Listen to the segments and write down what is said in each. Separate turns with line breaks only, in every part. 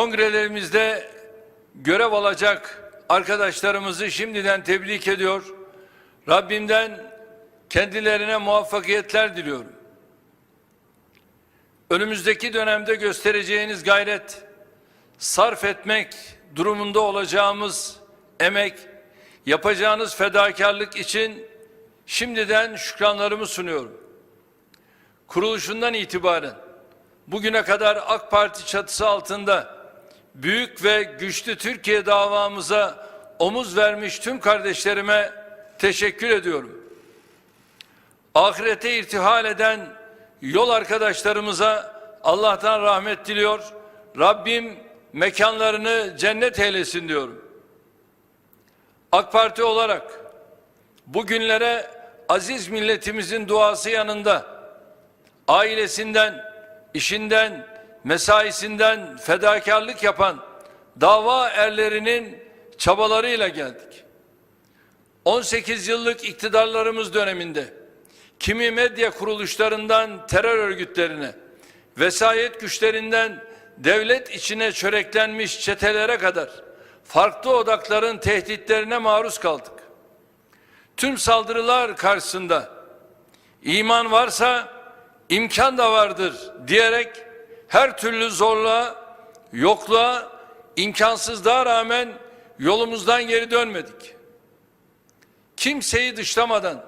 Kongrelerimizde görev alacak arkadaşlarımızı şimdiden tebrik ediyor. Rabbimden kendilerine muvaffakiyetler diliyorum. Önümüzdeki dönemde göstereceğiniz gayret, sarf etmek durumunda olacağımız emek, yapacağınız fedakarlık için şimdiden şükranlarımı sunuyorum. Kuruluşundan itibaren bugüne kadar AK Parti çatısı altında büyük ve güçlü Türkiye davamıza omuz vermiş tüm kardeşlerime teşekkür ediyorum. Ahirete irtihal eden yol arkadaşlarımıza Allah'tan rahmet diliyor. Rabbim mekanlarını cennet eylesin diyorum. AK Parti olarak bugünlere aziz milletimizin duası yanında ailesinden, işinden, mesaisinden fedakarlık yapan dava erlerinin çabalarıyla geldik. 18 yıllık iktidarlarımız döneminde kimi medya kuruluşlarından terör örgütlerine, vesayet güçlerinden devlet içine çöreklenmiş çetelere kadar farklı odakların tehditlerine maruz kaldık. Tüm saldırılar karşısında iman varsa imkan da vardır diyerek her türlü zorluğa, yokluğa, imkansızlığa rağmen yolumuzdan geri dönmedik. Kimseyi dışlamadan,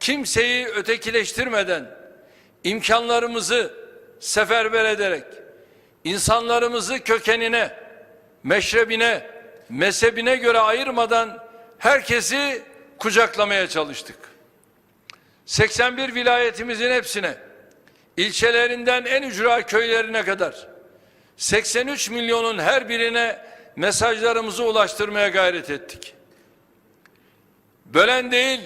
kimseyi ötekileştirmeden, imkanlarımızı seferber ederek, insanlarımızı kökenine, meşrebine, mezhebine göre ayırmadan herkesi kucaklamaya çalıştık. 81 vilayetimizin hepsine, ilçelerinden en ücra köylerine kadar 83 milyonun her birine mesajlarımızı ulaştırmaya gayret ettik. Bölen değil,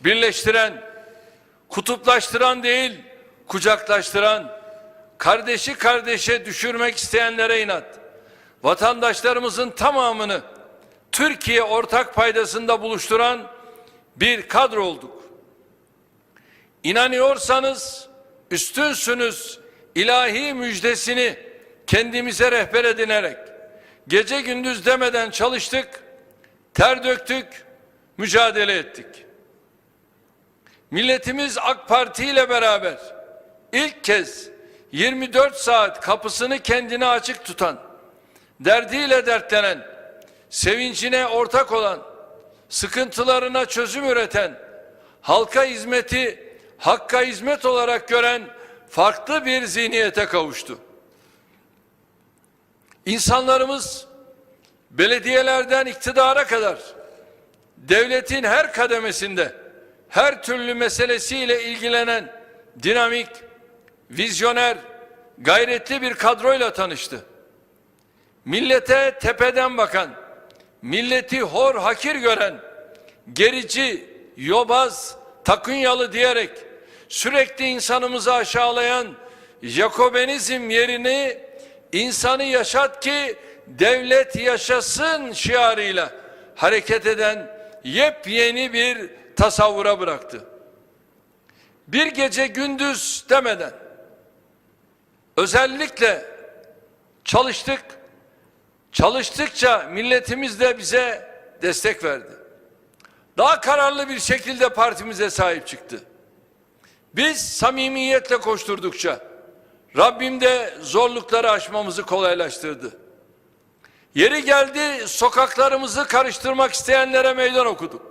birleştiren, kutuplaştıran değil, kucaklaştıran, kardeşi kardeşe düşürmek isteyenlere inat, vatandaşlarımızın tamamını Türkiye ortak paydasında buluşturan bir kadro olduk. İnanıyorsanız üstünsünüz ilahi müjdesini kendimize rehber edinerek gece gündüz demeden çalıştık, ter döktük, mücadele ettik. Milletimiz AK Parti ile beraber ilk kez 24 saat kapısını kendine açık tutan, derdiyle dertlenen, sevincine ortak olan, sıkıntılarına çözüm üreten, halka hizmeti hakka hizmet olarak gören farklı bir zihniyete kavuştu. İnsanlarımız belediyelerden iktidara kadar devletin her kademesinde her türlü meselesiyle ilgilenen dinamik, vizyoner, gayretli bir kadroyla tanıştı. Millete tepeden bakan, milleti hor hakir gören, gerici, yobaz, takunyalı diyerek sürekli insanımızı aşağılayan Jakobenizm yerini insanı yaşat ki devlet yaşasın şiarıyla hareket eden yepyeni bir tasavvura bıraktı. Bir gece gündüz demeden özellikle çalıştık. Çalıştıkça milletimiz de bize destek verdi. Daha kararlı bir şekilde partimize sahip çıktı. Biz samimiyetle koşturdukça Rabbim de zorlukları aşmamızı kolaylaştırdı. Yeri geldi sokaklarımızı karıştırmak isteyenlere meydan okuduk.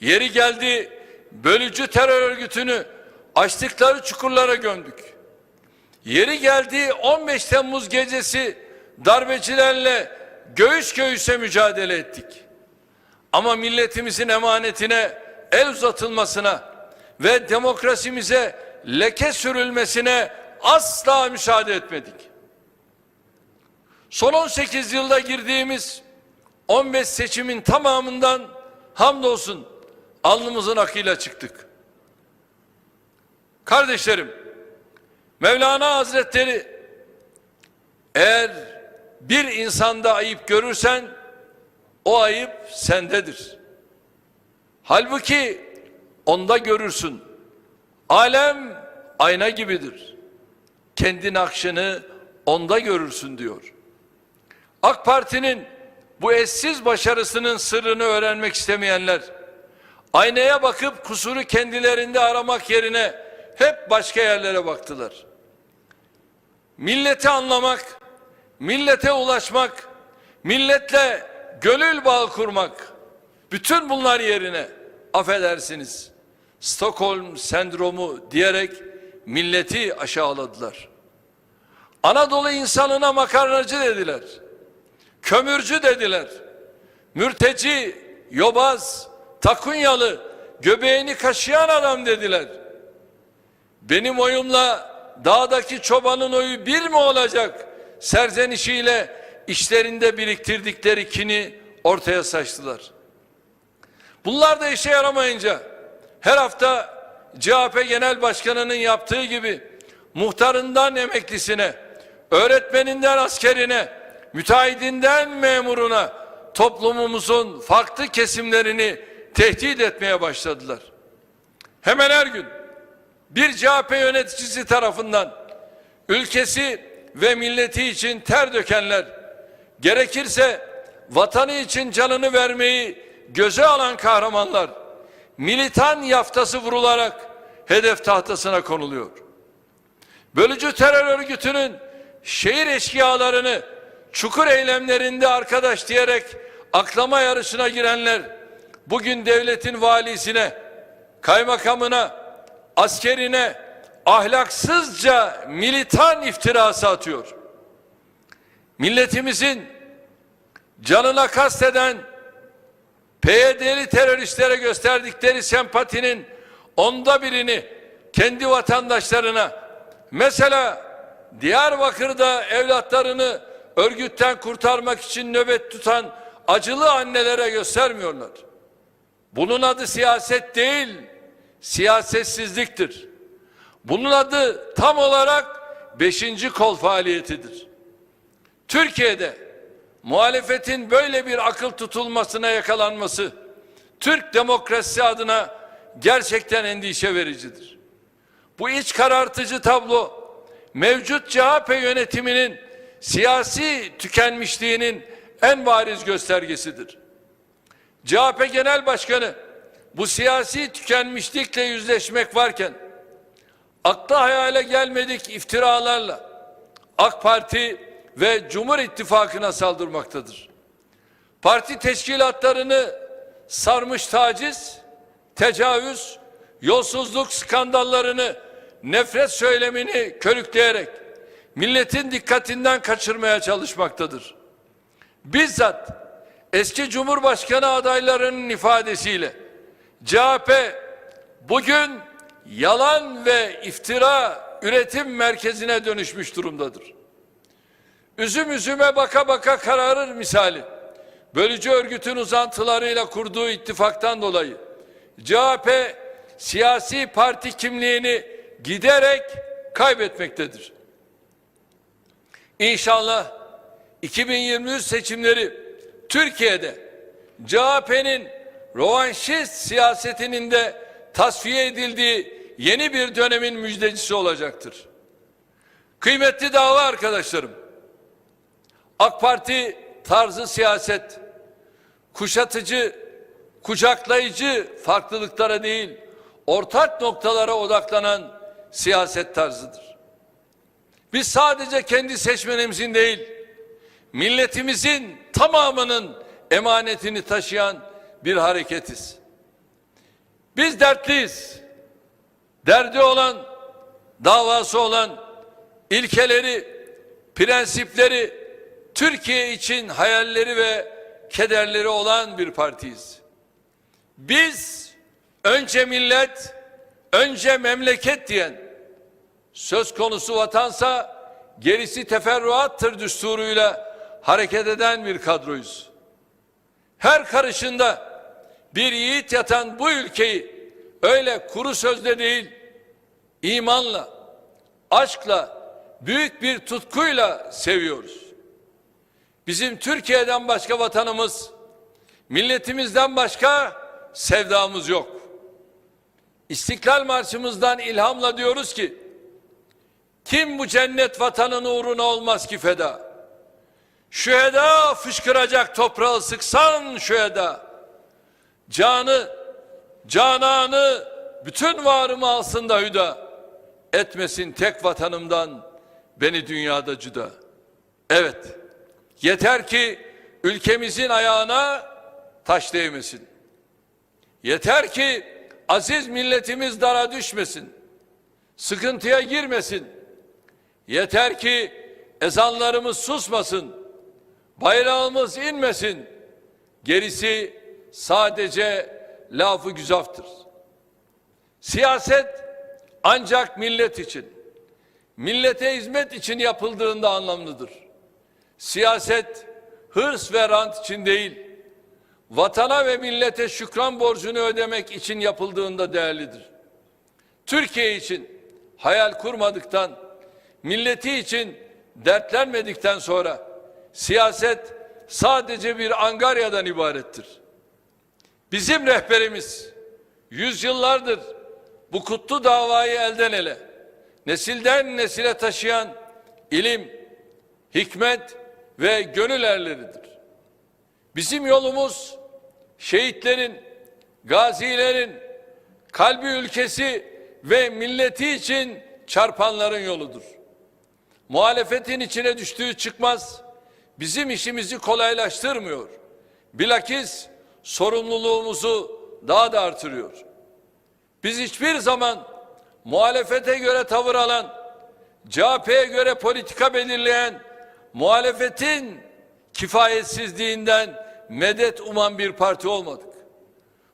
Yeri geldi bölücü terör örgütünü açtıkları çukurlara gömdük. Yeri geldi 15 Temmuz gecesi darbecilerle göğüs göğüse mücadele ettik. Ama milletimizin emanetine el uzatılmasına ve demokrasimize leke sürülmesine asla müsaade etmedik. Son 18 yılda girdiğimiz 15 seçimin tamamından hamdolsun alnımızın akıyla çıktık. Kardeşlerim, Mevlana Hazretleri eğer bir insanda ayıp görürsen o ayıp sendedir. Halbuki onda görürsün. Alem ayna gibidir. Kendi nakşını onda görürsün diyor. AK Parti'nin bu eşsiz başarısının sırrını öğrenmek istemeyenler aynaya bakıp kusuru kendilerinde aramak yerine hep başka yerlere baktılar. Milleti anlamak, millete ulaşmak, milletle gönül bağı kurmak, bütün bunlar yerine affedersiniz Stockholm sendromu diyerek milleti aşağıladılar. Anadolu insanına makarnacı dediler. Kömürcü dediler. Mürteci, yobaz, takunyalı, göbeğini kaşıyan adam dediler. Benim oyumla dağdaki çobanın oyu bir mi olacak? Serzenişiyle işlerinde biriktirdikleri kini ortaya saçtılar. Bunlar da işe yaramayınca her hafta CHP Genel Başkanı'nın yaptığı gibi muhtarından emeklisine, öğretmeninden askerine, müteahhidinden memuruna toplumumuzun farklı kesimlerini tehdit etmeye başladılar. Hemen her gün bir CHP yöneticisi tarafından ülkesi ve milleti için ter dökenler, gerekirse vatanı için canını vermeyi göze alan kahramanlar, militan yaftası vurularak hedef tahtasına konuluyor. Bölücü terör örgütünün şehir eşkıyalarını çukur eylemlerinde arkadaş diyerek aklama yarışına girenler bugün devletin valisine, kaymakamına, askerine ahlaksızca militan iftirası atıyor. Milletimizin canına kasteden PYD'li teröristlere gösterdikleri sempatinin onda birini kendi vatandaşlarına mesela Diyarbakır'da evlatlarını örgütten kurtarmak için nöbet tutan acılı annelere göstermiyorlar. Bunun adı siyaset değil, siyasetsizliktir. Bunun adı tam olarak beşinci kol faaliyetidir. Türkiye'de muhalefetin böyle bir akıl tutulmasına yakalanması Türk demokrasisi adına gerçekten endişe vericidir. Bu iç karartıcı tablo mevcut CHP yönetiminin siyasi tükenmişliğinin en bariz göstergesidir. CHP Genel Başkanı bu siyasi tükenmişlikle yüzleşmek varken akla hayale gelmedik iftiralarla AK Parti ve Cumhur İttifakı'na saldırmaktadır. Parti teşkilatlarını sarmış taciz, tecavüz, yolsuzluk skandallarını, nefret söylemini körükleyerek milletin dikkatinden kaçırmaya çalışmaktadır. Bizzat eski Cumhurbaşkanı adaylarının ifadesiyle CHP bugün yalan ve iftira üretim merkezine dönüşmüş durumdadır. Üzüm üzüme baka baka kararır misali. Bölücü örgütün uzantılarıyla kurduğu ittifaktan dolayı CHP siyasi parti kimliğini giderek kaybetmektedir. İnşallah 2023 seçimleri Türkiye'de CHP'nin rovanşist siyasetinin de tasfiye edildiği yeni bir dönemin müjdecisi olacaktır. Kıymetli dava arkadaşlarım, AK Parti tarzı siyaset, kuşatıcı, kucaklayıcı farklılıklara değil, ortak noktalara odaklanan siyaset tarzıdır. Biz sadece kendi seçmenimizin değil, milletimizin tamamının emanetini taşıyan bir hareketiz. Biz dertliyiz. Derdi olan, davası olan, ilkeleri, prensipleri, Türkiye için hayalleri ve kederleri olan bir partiyiz. Biz önce millet, önce memleket diyen, söz konusu vatansa gerisi teferruattır düsturuyla hareket eden bir kadroyuz. Her karışında bir yiğit yatan bu ülkeyi öyle kuru sözle değil, imanla, aşkla, büyük bir tutkuyla seviyoruz. Bizim Türkiye'den başka vatanımız, milletimizden başka sevdamız yok. İstiklal Marşımızdan ilhamla diyoruz ki, Kim bu cennet vatanın uğruna olmaz ki feda? Şüheda fışkıracak toprağı sıksan şüheda. Canı, cananı, bütün varımı alsın da hüda. Etmesin tek vatanımdan beni dünyada cüda. Evet, yeter ki ülkemizin ayağına taş değmesin. Yeter ki aziz milletimiz dara düşmesin. Sıkıntıya girmesin. Yeter ki ezanlarımız susmasın. Bayrağımız inmesin. Gerisi sadece lafı güzaftır. Siyaset ancak millet için, millete hizmet için yapıldığında anlamlıdır. Siyaset hırs ve rant için değil, vatana ve millete şükran borcunu ödemek için yapıldığında değerlidir. Türkiye için hayal kurmadıktan, milleti için dertlenmedikten sonra siyaset sadece bir angaryadan ibarettir. Bizim rehberimiz yüzyıllardır bu kutlu davayı elden ele, nesilden nesile taşıyan ilim, hikmet ve gönül erleridir. Bizim yolumuz şehitlerin, gazilerin, kalbi ülkesi ve milleti için çarpanların yoludur. Muhalefetin içine düştüğü çıkmaz, bizim işimizi kolaylaştırmıyor. Bilakis sorumluluğumuzu daha da artırıyor. Biz hiçbir zaman muhalefete göre tavır alan, CHP'ye göre politika belirleyen, muhalefetin kifayetsizliğinden medet uman bir parti olmadık.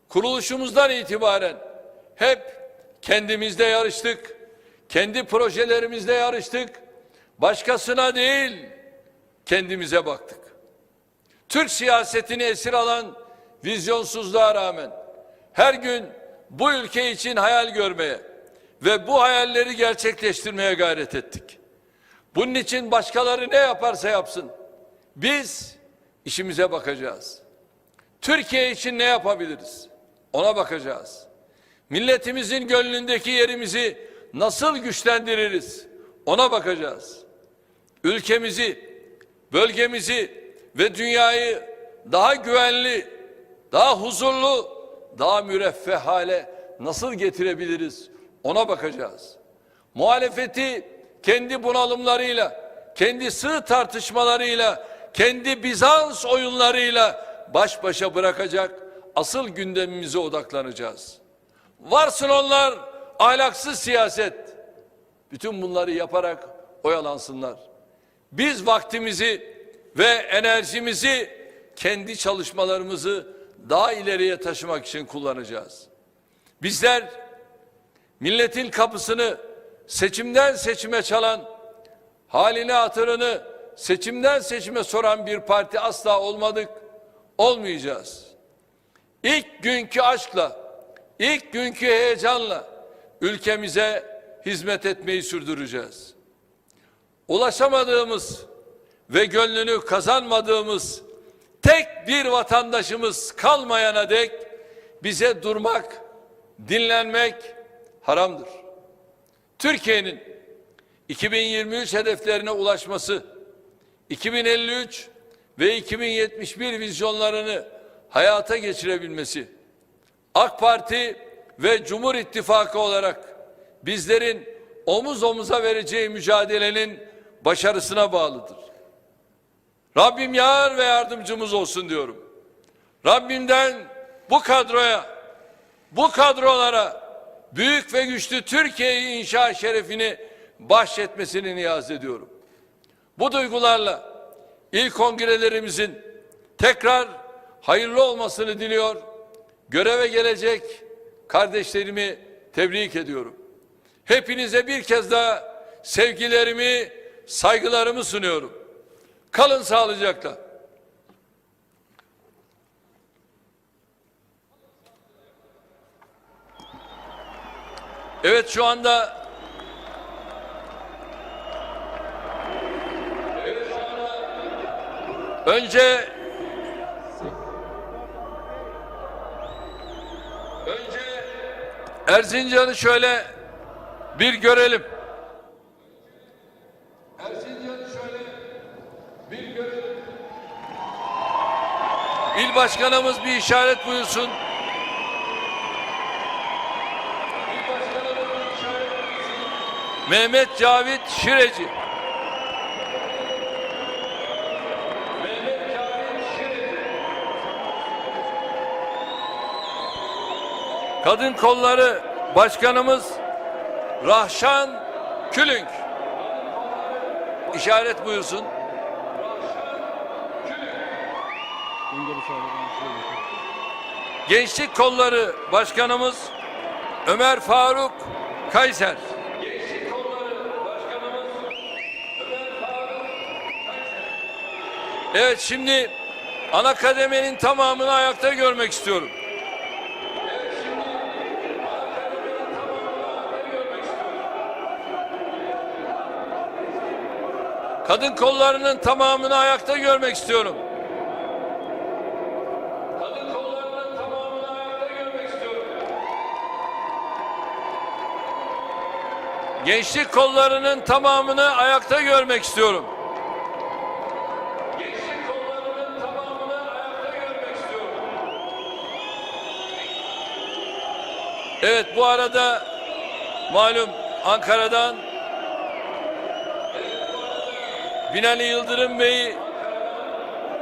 Kuruluşumuzdan itibaren hep kendimizde yarıştık, kendi projelerimizde yarıştık, başkasına değil kendimize baktık. Türk siyasetini esir alan vizyonsuzluğa rağmen her gün bu ülke için hayal görmeye ve bu hayalleri gerçekleştirmeye gayret ettik. Bunun için başkaları ne yaparsa yapsın biz işimize bakacağız. Türkiye için ne yapabiliriz? Ona bakacağız. Milletimizin gönlündeki yerimizi nasıl güçlendiririz? Ona bakacağız. Ülkemizi, bölgemizi ve dünyayı daha güvenli, daha huzurlu, daha müreffeh hale nasıl getirebiliriz? Ona bakacağız. Muhalefeti kendi bunalımlarıyla, kendi sığ tartışmalarıyla, kendi Bizans oyunlarıyla baş başa bırakacak asıl gündemimize odaklanacağız. Varsın onlar ahlaksız siyaset. Bütün bunları yaparak oyalansınlar. Biz vaktimizi ve enerjimizi kendi çalışmalarımızı daha ileriye taşımak için kullanacağız. Bizler milletin kapısını seçimden seçime çalan, haline hatırını seçimden seçime soran bir parti asla olmadık, olmayacağız. İlk günkü aşkla, ilk günkü heyecanla ülkemize hizmet etmeyi sürdüreceğiz. Ulaşamadığımız ve gönlünü kazanmadığımız tek bir vatandaşımız kalmayana dek bize durmak, dinlenmek haramdır. Türkiye'nin 2023 hedeflerine ulaşması, 2053 ve 2071 vizyonlarını hayata geçirebilmesi, AK Parti ve Cumhur İttifakı olarak bizlerin omuz omuza vereceği mücadelenin başarısına bağlıdır. Rabbim yar ve yardımcımız olsun diyorum. Rabbimden bu kadroya, bu kadrolara büyük ve güçlü Türkiye'yi inşa şerefini bahşetmesini niyaz ediyorum. Bu duygularla ilk kongrelerimizin tekrar hayırlı olmasını diliyor. Göreve gelecek kardeşlerimi tebrik ediyorum. Hepinize bir kez daha sevgilerimi, saygılarımı sunuyorum. Kalın sağlıcakla. Evet şu anda Önce Önce Erzincan'ı şöyle bir görelim. Erzincan'ı şöyle bir görelim. İl başkanımız bir işaret buyursun. Mehmet Cavit Şireci. Kadın Kolları Başkanımız Rahşan Külünk. İşaret buyursun. Gençlik Kolları Başkanımız Ömer Faruk Kayser. Evet şimdi ana kademenin tamamını ayakta görmek istiyorum. Kadın kollarının tamamını ayakta görmek istiyorum. Kadın kollarının tamamını ayakta görmek istiyorum. Gençlik kollarının tamamını ayakta görmek istiyorum. Gençlik kollarının tamamını ayakta görmek istiyorum. Evet bu arada malum Ankara'dan Binali Yıldırım Bey'i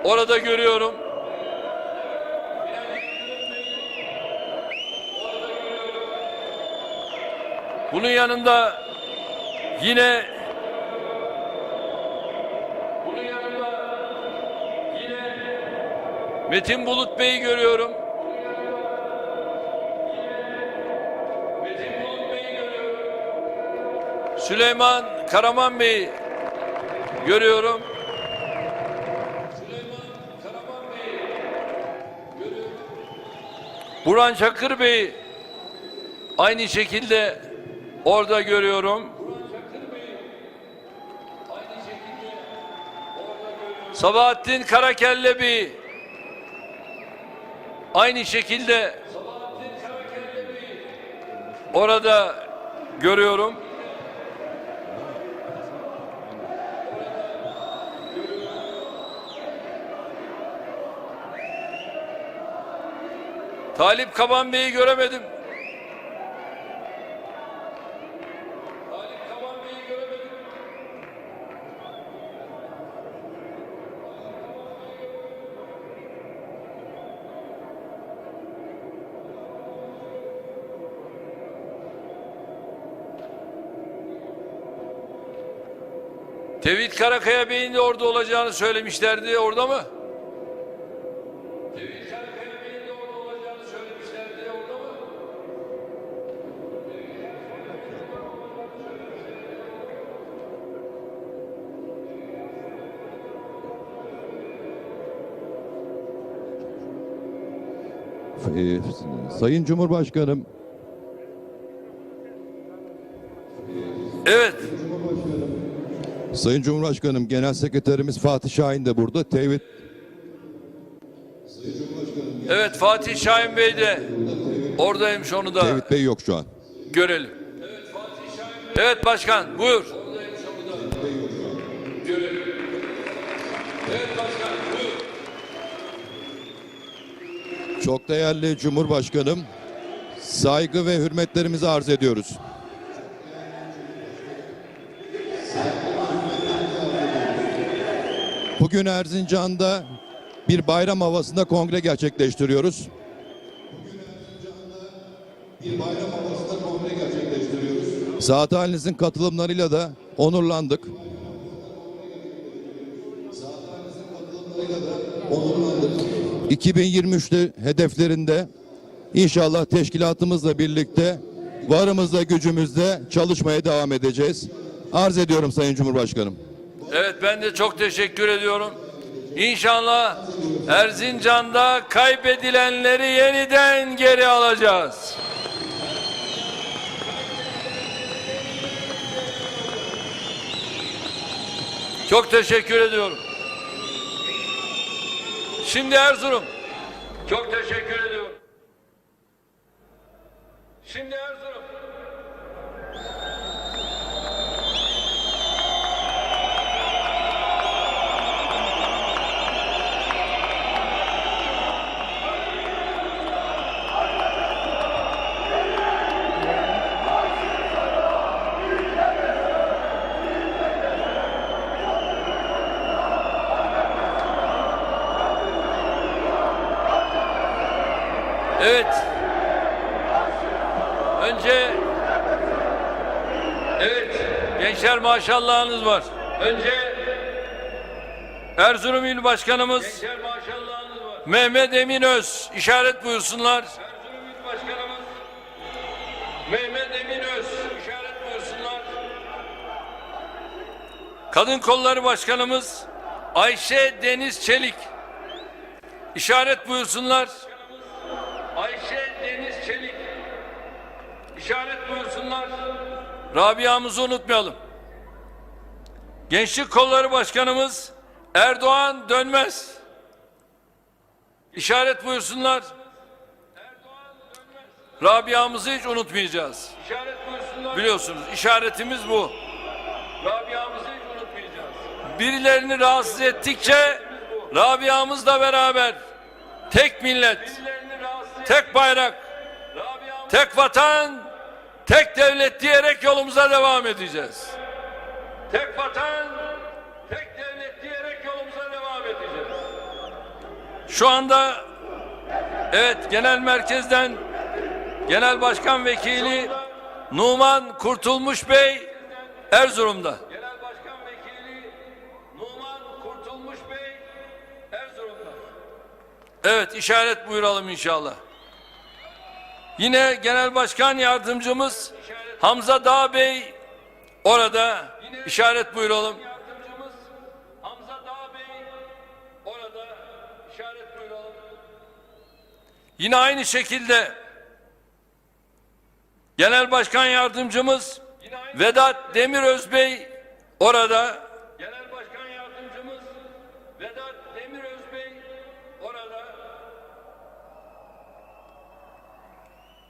orada görüyorum. Bunun yanında yine bunun yanında yine Metin Bulut Bey'i görüyorum. Süleyman Karaman Bey'i görüyorum. Süleyman Karaman Bey'i görüyorum. Burhan Çakır Bey'i aynı şekilde orada görüyorum. Sabahattin Karakelle Bey'i aynı şekilde orada görüyorum. Talip Kaban Bey'i göremedim. Talip Kaban Bey'i göremedim. Tevhid Karakaya Bey'in de orada olacağını söylemişlerdi. Orada mı?
Sayın Cumhurbaşkanım,
Evet.
Sayın Cumhurbaşkanım Genel Sekreterimiz Fatih Şahin de burada. Tevhid
Evet Fatih Şahin Bey de oradaymış onu da
Tevhid Bey yok şu an.
görelim. Evet başkan buyur.
Çok değerli Cumhurbaşkanım, saygı ve hürmetlerimizi arz ediyoruz. Bugün Erzincan'da bir bayram havasında kongre gerçekleştiriyoruz. Bir bayram havasında kongre gerçekleştiriyoruz. Saat halinizin katılımlarıyla da onurlandık. 2023'te hedeflerinde inşallah teşkilatımızla birlikte varımızla gücümüzle çalışmaya devam edeceğiz. Arz ediyorum Sayın Cumhurbaşkanım.
Evet ben de çok teşekkür ediyorum. İnşallah Erzincan'da kaybedilenleri yeniden geri alacağız. Çok teşekkür ediyorum. Şimdi Erzurum. Çok teşekkür ediyorum. Şimdi Erzurum. Evet. Önce Evet. Gençler maşallahınız var. Önce Erzurum İl Başkanımız. Mehmet Eminöz işaret buyursunlar. Erzurum İl Başkanımız Mehmet Eminöz işaret buyursunlar. Kadın Kolları Başkanımız Ayşe Deniz Çelik işaret buyursunlar. Ayşe Deniz Çelik işaret buyursunlar. Rabia'mızı unutmayalım. Gençlik Kolları Başkanımız Erdoğan Dönmez. İşaret buyursunlar. Rabia'mızı hiç unutmayacağız. İşaret buyursunlar. Biliyorsunuz işaretimiz bu. Rabia'mızı hiç unutmayacağız. Birilerini rahatsız ettikçe Rabia'mızla beraber tek millet, tek bayrak, tek vatan, tek devlet diyerek yolumuza devam edeceğiz. Tek vatan, tek devlet diyerek yolumuza devam edeceğiz. Şu anda evet genel merkezden Genel Başkan Vekili Numan Kurtulmuş Bey Erzurum'da. Genel Başkan Vekili Numan Kurtulmuş Bey Erzurum'da. Evet işaret buyuralım inşallah. Yine Genel Başkan Yardımcımız Hamza Dağ Bey orada işaret buyuralım. Yine aynı şekilde Genel Başkan Yardımcımız Vedat Demiröz Bey orada.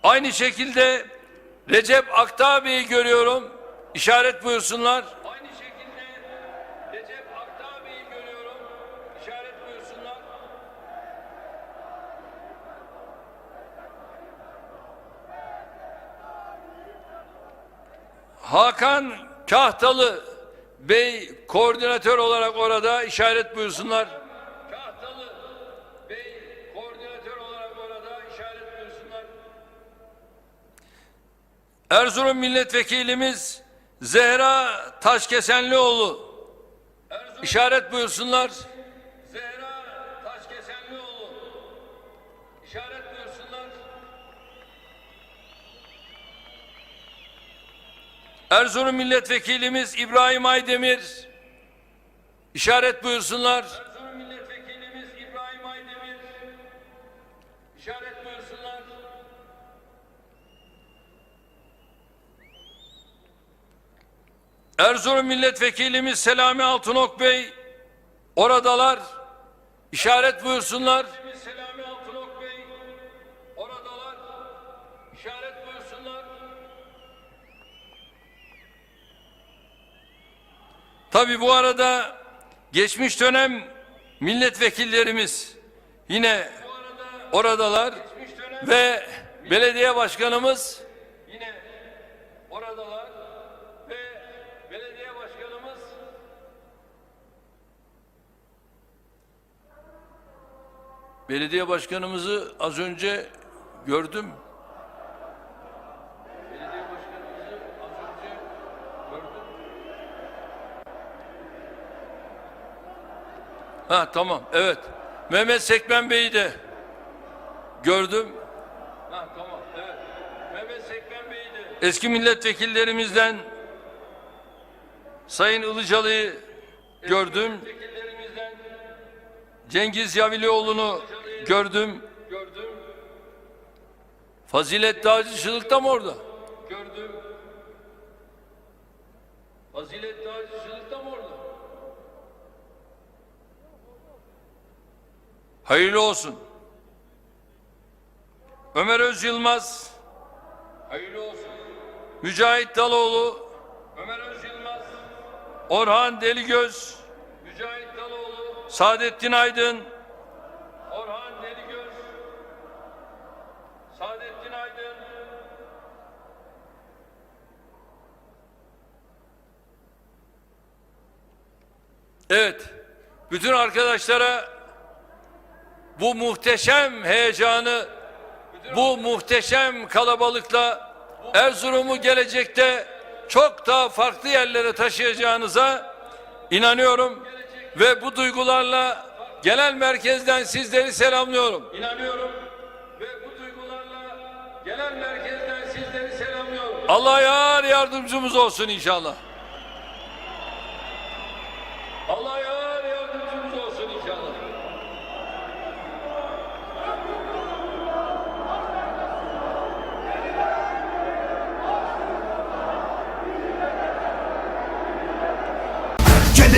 Aynı şekilde Recep Aktağ Bey'i görüyorum. İşaret buyursunlar. Aynı şekilde Recep Aktağ Bey'i görüyorum. İşaret buyursunlar. Hakan Kahtalı Bey koordinatör olarak orada işaret buyursunlar. Kahtalı Bey koordinatör olarak orada işaret buyursunlar. Erzurum milletvekilimiz Zehra Taşkesenlioğlu işaret buyursunlar. Zehra Taşkesenlioğlu işaret buyursunlar. Erzurum milletvekilimiz İbrahim Aydemir işaret buyursunlar. Erzurum milletvekilimiz İbrahim Aydemir işaret buyursunlar. Erzurum milletvekilimiz Selami Altınok Bey oradalar. İşaret buyursunlar. Selami Altınok Bey oradalar. İşaret buyursunlar. Tabi bu arada geçmiş dönem milletvekillerimiz yine oradalar ve belediye başkanımız yine oradalar ve belediye başkanımız belediye başkanımızı az önce gördüm. Belediye başkanımızı az önce gördüm. Ha tamam evet. Mehmet Sekmen Bey'i de gördüm. Ha tamam evet. Mehmet Sekmen Bey'i de. Eski milletvekillerimizden Sayın Ilıcalı'yı gördüm. Cengiz Yavilioğlu'nu gördüm. Gördüm. Fazilet Dağcıçılık da mı orada? Gördüm. Fazilet Dağcıçılık da mı orada? Hayırlı olsun. Ömer Öz Yılmaz. Hayırlı olsun. Mücahit Daloğlu. Ömer Öz Yılmaz. Orhan Deligöz. Mücahit Daloğlu. Saadettin Aydın. Orhan Deligöz. Saadettin Aydın. Evet. Bütün arkadaşlara bu muhteşem heyecanı bu muhteşem kalabalıkla Erzurum'u gelecekte çok daha farklı yerlere taşıyacağınıza inanıyorum ve bu duygularla genel merkezden sizleri selamlıyorum. İnanıyorum ve bu duygularla genel merkezden sizleri selamlıyorum. Allah yar yardımcımız olsun inşallah.